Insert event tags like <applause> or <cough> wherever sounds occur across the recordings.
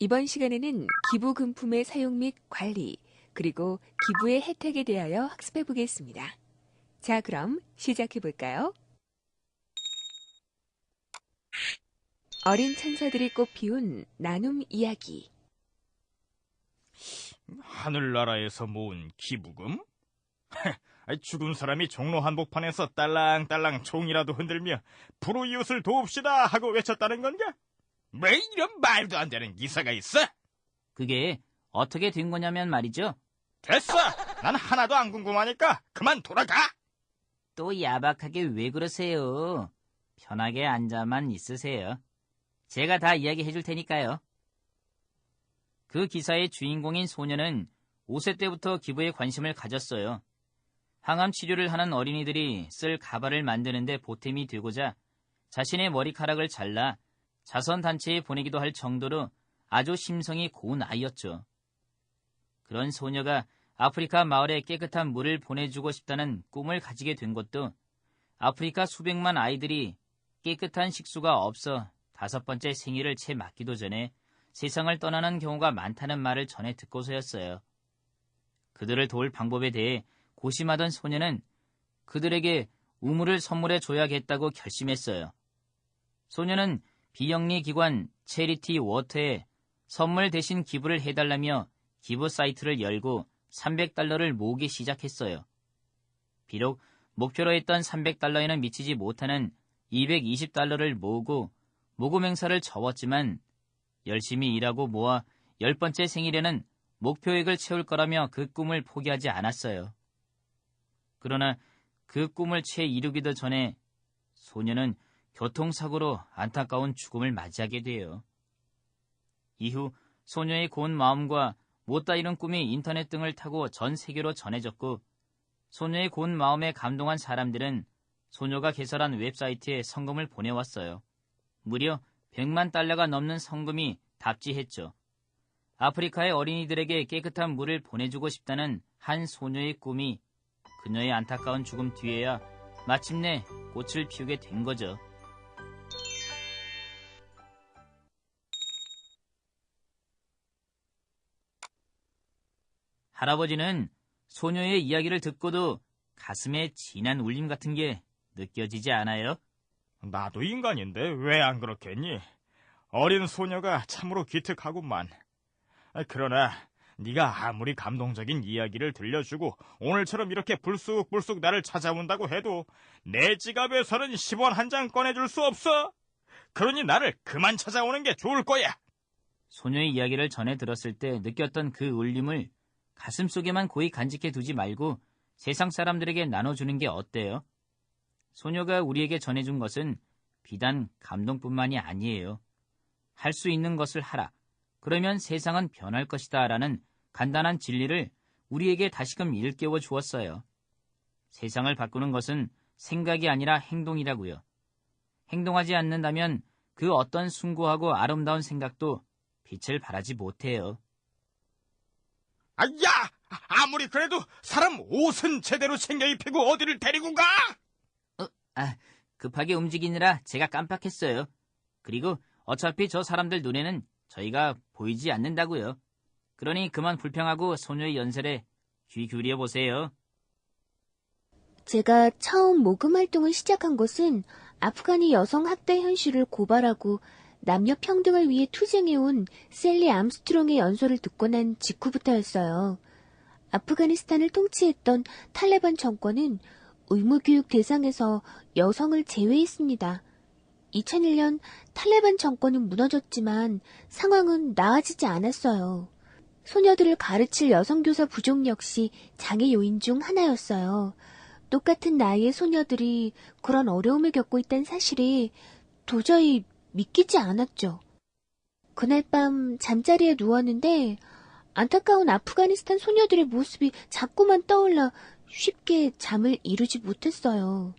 이번 시간에는 기부 금품의 사용 및 관리, 그리고 기부의 혜택에 대하여 학습해 보겠습니다. 자, 그럼 시작해 볼까요? 어린 천사들이 꽃피운 나눔 이야기. 하늘나라에서 모은 기부금? <laughs> 죽은 사람이 종로 한복판에서 딸랑딸랑 총이라도 흔들며 불우이웃을 도웁시다 하고 외쳤다는 건가? 왜 이런 말도 안 되는 기사가 있어? 그게 어떻게 된 거냐면 말이죠. 됐어! 난 하나도 안 궁금하니까 그만 돌아가! 또 야박하게 왜 그러세요? 편하게 앉아만 있으세요. 제가 다 이야기해 줄 테니까요. 그 기사의 주인공인 소녀는 5세 때부터 기부에 관심을 가졌어요. 항암 치료를 하는 어린이들이 쓸 가발을 만드는데 보탬이 되고자 자신의 머리카락을 잘라 자선단체에 보내기도 할 정도로 아주 심성이 고운 아이였죠. 그런 소녀가 아프리카 마을에 깨끗한 물을 보내주고 싶다는 꿈을 가지게 된 것도 아프리카 수백만 아이들이 깨끗한 식수가 없어 다섯 번째 생일을 채 맞기도 전에 세상을 떠나는 경우가 많다는 말을 전해 듣고서였어요. 그들을 도울 방법에 대해 고심하던 소녀는 그들에게 우물을 선물해 줘야겠다고 결심했어요. 소녀는 비영리 기관 체리티 워터에 선물 대신 기부를 해달라며 기부 사이트를 열고 300달러를 모으기 시작했어요. 비록 목표로 했던 300달러에는 미치지 못하는 220달러를 모으고 모금 행사를 접었지만 열심히 일하고 모아 열 번째 생일에는 목표액을 채울 거라며 그 꿈을 포기하지 않았어요. 그러나 그 꿈을 채 이루기도 전에 소녀는 교통사고로 안타까운 죽음을 맞이하게 돼요. 이후 소녀의 고운 마음과 못다 이룬 꿈이 인터넷 등을 타고 전 세계로 전해졌고 소녀의 고운 마음에 감동한 사람들은 소녀가 개설한 웹사이트에 성금을 보내왔어요. 무려 100만 달러가 넘는 성금이 답지했죠. 아프리카의 어린이들에게 깨끗한 물을 보내주고 싶다는 한 소녀의 꿈이 그녀의 안타까운 죽음 뒤에야 마침내 꽃을 피우게 된 거죠. 할아버지는 소녀의 이야기를 듣고도 가슴에 진한 울림 같은 게 느껴지지 않아요? 나도 인간인데 왜 안 그렇겠니? 어린 소녀가 참으로 기특하구만. 아, 그러나 네가 아무리 감동적인 이야기를 들려주고 오늘처럼 이렇게 불쑥불쑥 나를 찾아온다고 해도 내 지갑에서는 10원 한 장 꺼내줄 수 없어. 그러니 나를 그만 찾아오는 게 좋을 거야. 소녀의 이야기를 전해 들었을 때 느꼈던 그 울림을 가슴 속에만 고이 간직해 두지 말고 세상 사람들에게 나눠주는 게 어때요? 소녀가 우리에게 전해준 것은 비단 감동뿐만이 아니에요. 할 수 있는 것을 하라. 그러면 세상은 변할 것이다. 라는 간단한 진리를 우리에게 다시금 일깨워 주었어요. 세상을 바꾸는 것은 생각이 아니라 행동이라고요. 행동하지 않는다면 그 어떤 숭고하고 아름다운 생각도 빛을 발하지 못해요. 아, 야! 아무리 그래도 사람 옷은 제대로 챙겨 입히고 어디를 데리고 가! 아, 급하게 움직이느라 제가 깜빡했어요. 그리고 어차피 저 사람들 눈에는 저희가 보이지 않는다고요. 그러니 그만 불평하고 소녀의 연설에 귀 기울여 보세요. 제가 처음 모금 활동을 시작한 것은 아프가니 여성 학대 현실을 고발하고 남녀 평등을 위해 투쟁해온 셀리 암스트롱의 연설을 듣고 난 직후부터였어요. 아프가니스탄을 통치했던 탈레반 정권은 의무교육 대상에서 여성을 제외했습니다. 2001년 탈레반 정권은 무너졌지만 상황은 나아지지 않았어요. 소녀들을 가르칠 여성교사 부족 역시 장애 요인 중 하나였어요. 똑같은 나이의 소녀들이 그런 어려움을 겪고 있다는 사실이 도저히 믿기지 않았죠. 그날 밤 잠자리에 누웠는데 안타까운 아프가니스탄 소녀들의 모습이 자꾸만 떠올라 쉽게 잠을 이루지 못했어요.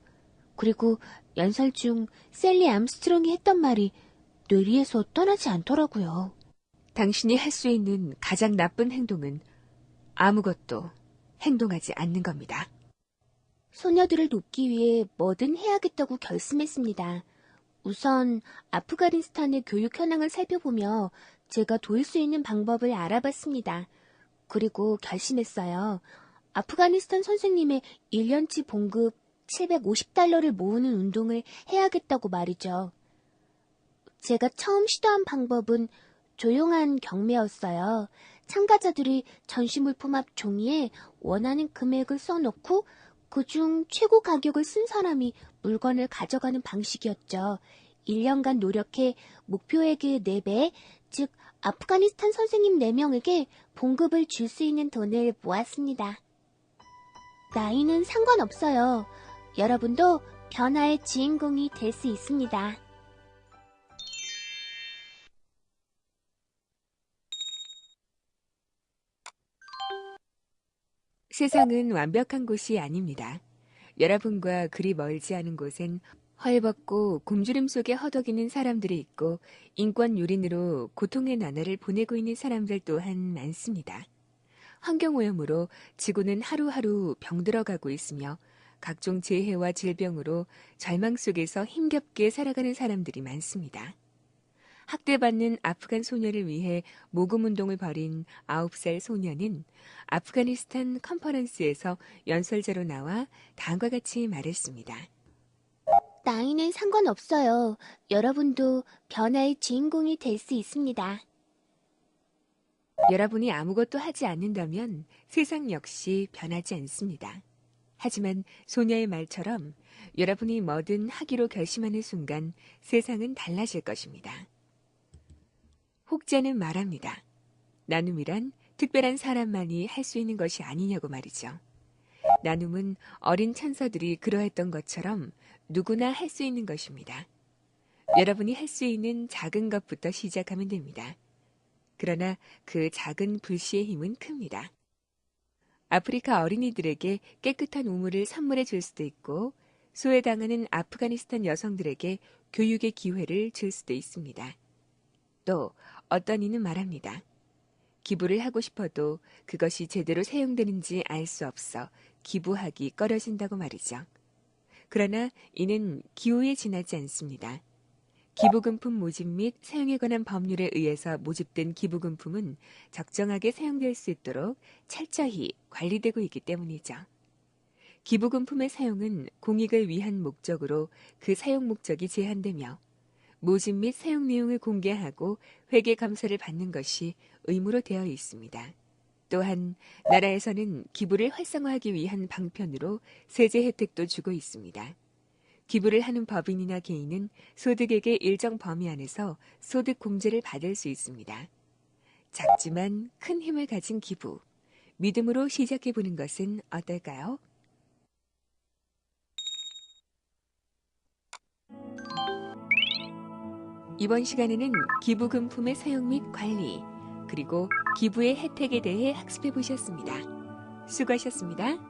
그리고 연설 중 셀리 암스트롱이 했던 말이 뇌리에서 떠나지 않더라고요. 당신이 할 수 있는 가장 나쁜 행동은 아무것도 행동하지 않는 겁니다. 소녀들을 돕기 위해 뭐든 해야겠다고 결심했습니다. 우선 아프가니스탄의 교육 현황을 살펴보며 제가 도울 수 있는 방법을 알아봤습니다. 그리고 결심했어요. 아프가니스탄 선생님의 1년치 봉급 750달러를 모으는 운동을 해야겠다고 말이죠. 제가 처음 시도한 방법은 조용한 경매였어요. 참가자들이 전시물품 앞 종이에 원하는 금액을 써놓고 그중 최고 가격을 쓴 사람이 물건을 가져가는 방식이었죠. 1년간 노력해 목표액의 4배, 즉 아프가니스탄 선생님 4명에게 봉급을 줄 수 있는 돈을 모았습니다. 나이는 상관없어요. 여러분도 변화의 주인공이 될 수 있습니다. 세상은 완벽한 곳이 아닙니다. 여러분과 그리 멀지 않은 곳엔 헐벗고 곰주림 속에 허덕이는 사람들이 있고 인권 유린으로 고통의 나날을 보내고 있는 사람들 또한 많습니다. 환경오염으로 지구는 하루하루 병들어가고 있으며 각종 재해와 질병으로 절망 속에서 힘겹게 살아가는 사람들이 많습니다. 학대받는 아프간 소녀를 위해 모금 운동을 벌인 9살 소녀는 아프가니스탄 컨퍼런스에서 연설자로 나와 다음과 같이 말했습니다. 나이는 상관없어요. 여러분도 변화의 주인공이 될 수 있습니다. 여러분이 아무것도 하지 않는다면 세상 역시 변하지 않습니다. 하지만 소녀의 말처럼 여러분이 뭐든 하기로 결심하는 순간 세상은 달라질 것입니다. 혹자는 말합니다. 나눔이란 특별한 사람만이 할 수 있는 것이 아니냐고 말이죠. 나눔은 어린 천사들이 그러했던 것처럼 누구나 할 수 있는 것입니다. 여러분이 할 수 있는 작은 것부터 시작하면 됩니다. 그러나 그 작은 불씨의 힘은 큽니다. 아프리카 어린이들에게 깨끗한 우물을 선물해 줄 수도 있고, 소외당하는 아프가니스탄 여성들에게 교육의 기회를 줄 수도 있습니다. 또 어떤 이는 말합니다. 기부를 하고 싶어도 그것이 제대로 사용되는지 알 수 없어 기부하기 꺼려진다고 말이죠. 그러나 이는 기호에 지나지 않습니다. 기부금품 모집 및 사용에 관한 법률에 의해서 모집된 기부금품은 적정하게 사용될 수 있도록 철저히 관리되고 있기 때문이죠. 기부금품의 사용은 공익을 위한 목적으로 그 사용 목적이 제한되며 모집 및 사용 내용을 공개하고 회계 감사를 받는 것이 의무로 되어 있습니다. 또한 나라에서는 기부를 활성화하기 위한 방편으로 세제 혜택도 주고 있습니다. 기부를 하는 법인이나 개인은 소득액의 일정 범위 안에서 소득 공제를 받을 수 있습니다. 작지만 큰 힘을 가진 기부, 믿음으로 시작해 보는 것은 어떨까요? 이번 시간에는 기부금품의 사용 및 관리, 그리고 기부의 혜택에 대해 학습해 보셨습니다. 수고하셨습니다.